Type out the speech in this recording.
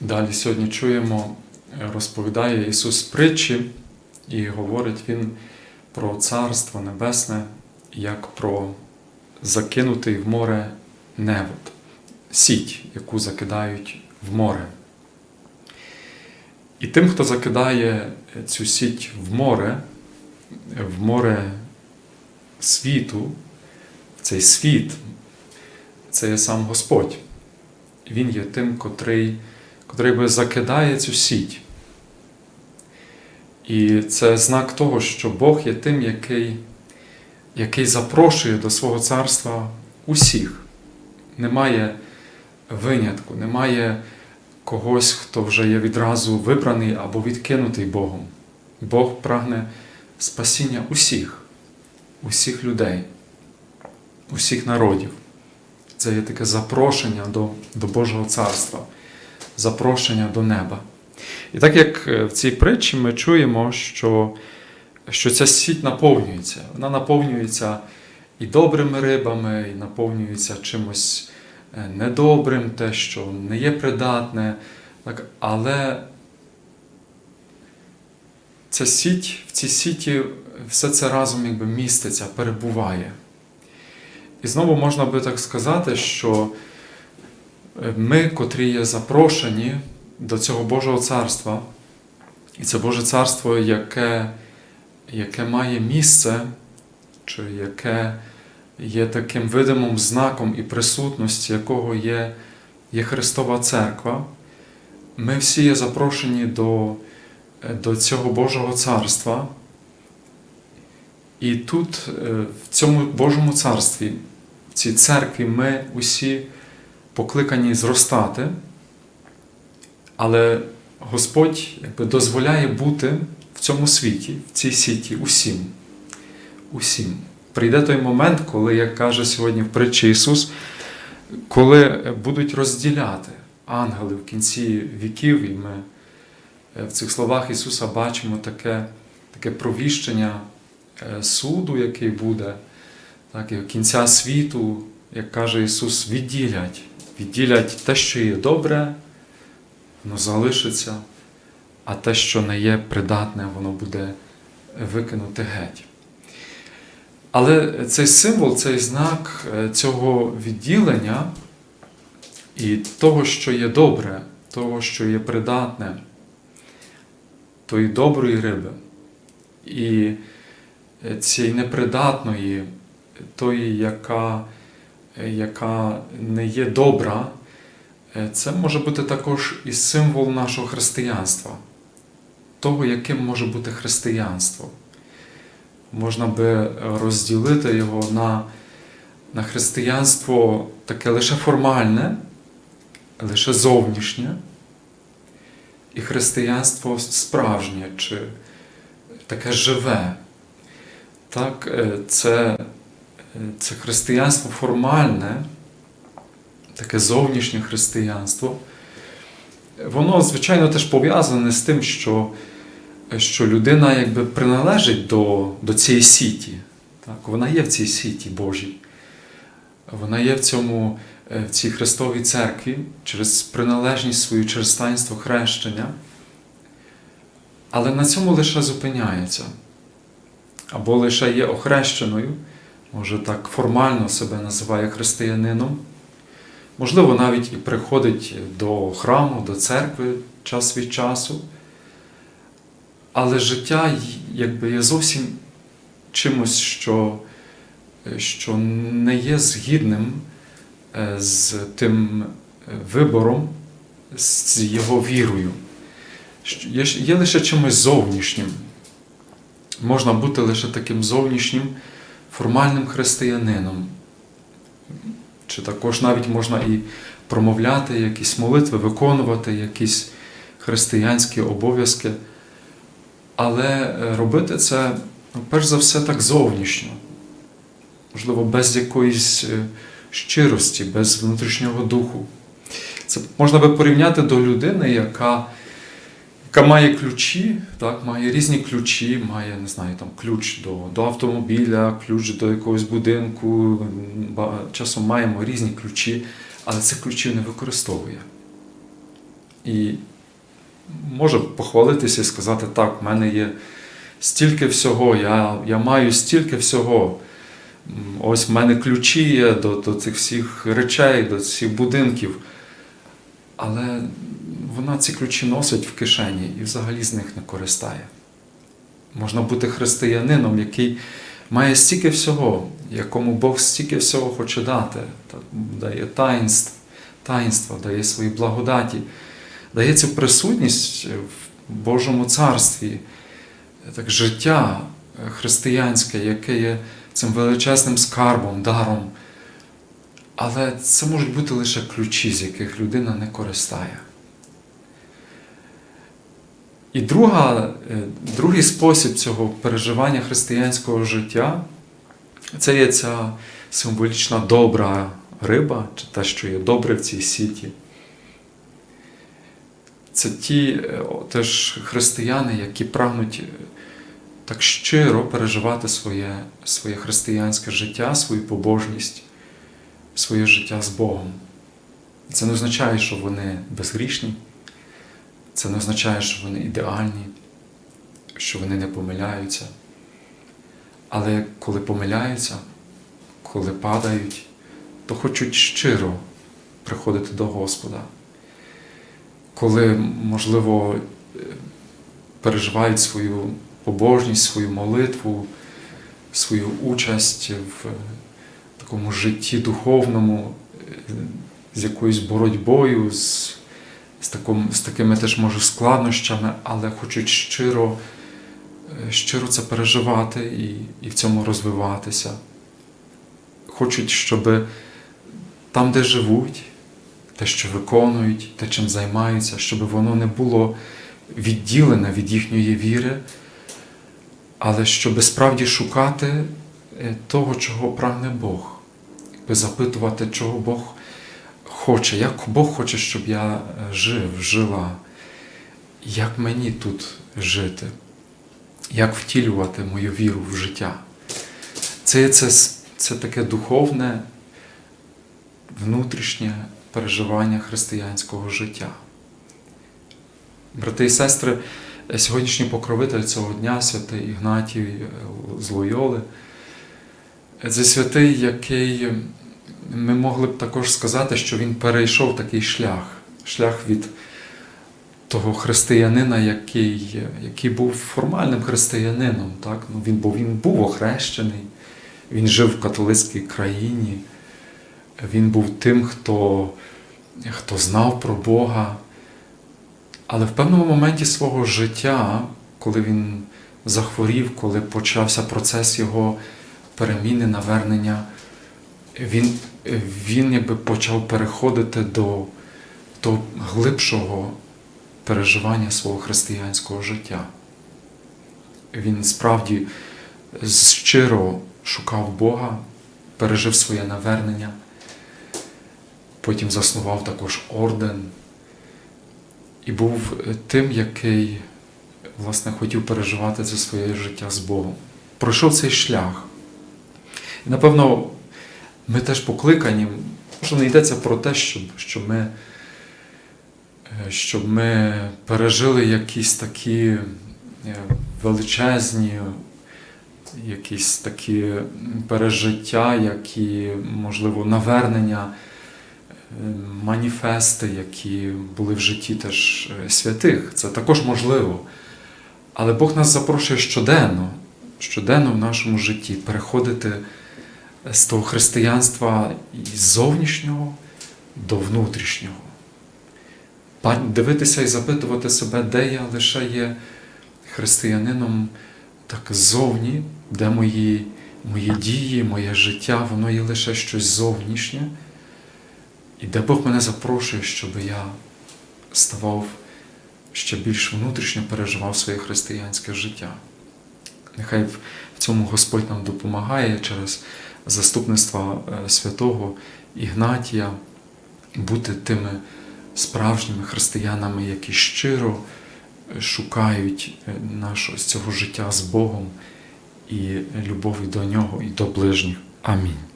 Далі сьогодні чуємо, е, розповідає Ісус притчі і говорить Він про Царство Небесне як про закинутий в море невод, сіть, яку закидають в море. І тим, хто закидає цю сіть в море, в море світу, в цей світ, це є сам Господь. Він є тим, котрий, котрий би закидає цю сіть. І це знак того, що Бог є тим, який, який запрошує до свого царства усіх. Немає винятку, немає когось, хто вже є відразу вибраний або відкинутий Богом. Бог прагне спасіння усіх, усіх людей, усіх народів. Це є таке запрошення до, до Божого царства, запрошення до неба. І так як в цій притчі ми чуємо, що, що ця сіть наповнюється, вона наповнюється і добрими рибами, і наповнюється чимось недобрим, те, що не є придатне, так, але ця сіть, в цій сіті все це разом якби міститься, перебуває. І знову можна би так сказати, що ми, котрі є запрошені до цього Божого царства, і це Боже царство, яке, яке має місце, чи яке є таким видимим знаком і присутності, якого є, є Христова Церква, ми всі є запрошені до, до цього Божого царства. І тут, в цьому Божому царстві, в цій церкві, ми усі покликані зростати, але Господь якби, дозволяє бути в цьому світі, в цій сіті усім. усім. Прийде той момент, коли, як каже сьогодні в притчі Ісус, коли будуть розділяти ангели в кінці віків, і ми в цих словах Ісуса бачимо таке, таке провіщення суду, який буде, так, і кінця світу, як каже Ісус, відділять. Відділять те, що є добре, воно залишиться, а те, що не є придатне, воно буде викинуте геть. Але цей символ, цей знак цього відділення і того, що є добре, того, що є придатне, тої доброї риби, і цієї непридатної, тої, яка, яка не є добра, це може бути також і символ нашого християнства, того, яким може бути християнство можна би розділити його на, на християнство таке лише формальне, лише зовнішнє, і християнство справжнє чи таке живе. Так, Це, це християнство формальне, таке зовнішнє християнство. Воно, звичайно, теж пов'язане з тим, що що людина якби приналежить до до цієї сіті. Так? Вона є в цій сіті Божій. Вона є в цьому, в цій Христовій церкві через приналежність свою, через таїнство хрещення. Але на цьому лише зупиняється. Або лише є охрещеною, може так формально себе називає християнином. Можливо, навіть і приходить до храму, до церкви час від часу. Але життя якби є зовсім чимось, що що не є згідним з тим вибором, з його вірою. Є, є лише чимось зовнішнім. Можна бути лише таким зовнішнім формальним християнином. Чи також навіть можна і промовляти якісь молитви, виконувати якісь християнські обов'язки. Але робити це, ну, перш за все, так зовнішньо, можливо, без якоїсь щирості, без внутрішнього духу. Це можна би порівняти до людини, яка яка має ключі, так, має різні ключі, має, не знаю, там, ключ до до автомобіля, ключ до якогось будинку. Часом маємо різні ключі, але цих ключів не використовує. і може похвалитися і сказати, так, в мене є стільки всього, я, я маю стільки всього. Ось в мене ключі є до, до цих всіх речей, до цих будинків. Але вона ці ключі носить в кишені і взагалі з них не користає. Можна бути християнином, який має стільки всього, якому Бог стільки всього хоче дати, дає таїнств, таїнства, дає свої благодаті, дає цю присутність в Божому царстві, так, життя християнське, яке є цим величезним скарбом, даром. Але це можуть бути лише ключі, з яких людина не користає. І друга, е, другий спосіб цього переживання християнського життя це є ця символічна добра риба, чи те, що є добре в цій сіті. Це ті е, теж християни, які прагнуть е, так щиро переживати своє, своє християнське життя, свою побожність, своє життя з Богом. Це не означає, що вони безгрішні. Це не означає, що вони ідеальні, що вони не помиляються. Але коли помиляються, коли падають, то хочуть щиро приходити до Господа. Коли, можливо, переживають свою побожність, свою молитву, свою участь в такому житті духовному, з якоюсь боротьбою, з з, таким, з такими теж може складнощами, але хочуть щиро, е, щиро це переживати і, і в цьому розвиватися. Хочуть, щоб там, де живуть, те, що виконують, те, чим займаються, щоб воно не було відділене від їхньої віри, але щоб справді шукати е, того, чого прагне Бог, запитувати, чого Бог хоче, як Бог хоче, щоб я е, жив, жила, як мені тут жити, як втілювати мою віру в життя. Це, це, це таке духовне, внутрішнє переживання християнського життя. Брати і сестри, е, сьогоднішній покровитель цього дня, святий Ігнатій е, з Лойоли, це святий, який ми могли б також сказати, що він перейшов такий шлях, шлях від того християнина, який який був формальним християнином. Так? Ну, Він був, він був охрещений, він жив в католицькій країні, він був тим, хто, хто знав про Бога. Але в певному моменті свого життя, коли він захворів, коли почався процес його переміни, навернення, він він якби почав переходити до, до глибшого переживання свого християнського життя. Він справді щиро шукав Бога, пережив своє навернення, потім заснував також орден і був тим, який власне хотів переживати це своє життя з Богом. Пройшов цей шлях. І, напевно, ми теж покликані, може не йдеться про те, щоб, щоб, ми, е, щоб ми пережили якісь такі е, величезні, якісь такі пережиття, які, можливо, навернення, е, маніфести, які були в житті теж святих. Це також можливо. Але Бог нас запрошує щоденно, щоденно в нашому житті переходити з того християнства із зовнішнього до внутрішнього. Дивитися і запитувати себе, де я лише є християнином так ззовні, де мої, мої дії, моє життя, воно є лише щось зовнішнє. І де Бог мене запрошує, щоб я ставав ще більш внутрішньо переживав своє християнське життя. Нехай в цьому Господь нам допомагає через заступництва е, святого Ігнатія бути тими справжніми християнами, які щиро е, шукають е, нашого цього життя з Богом і любові до нього і до ближніх. Амінь.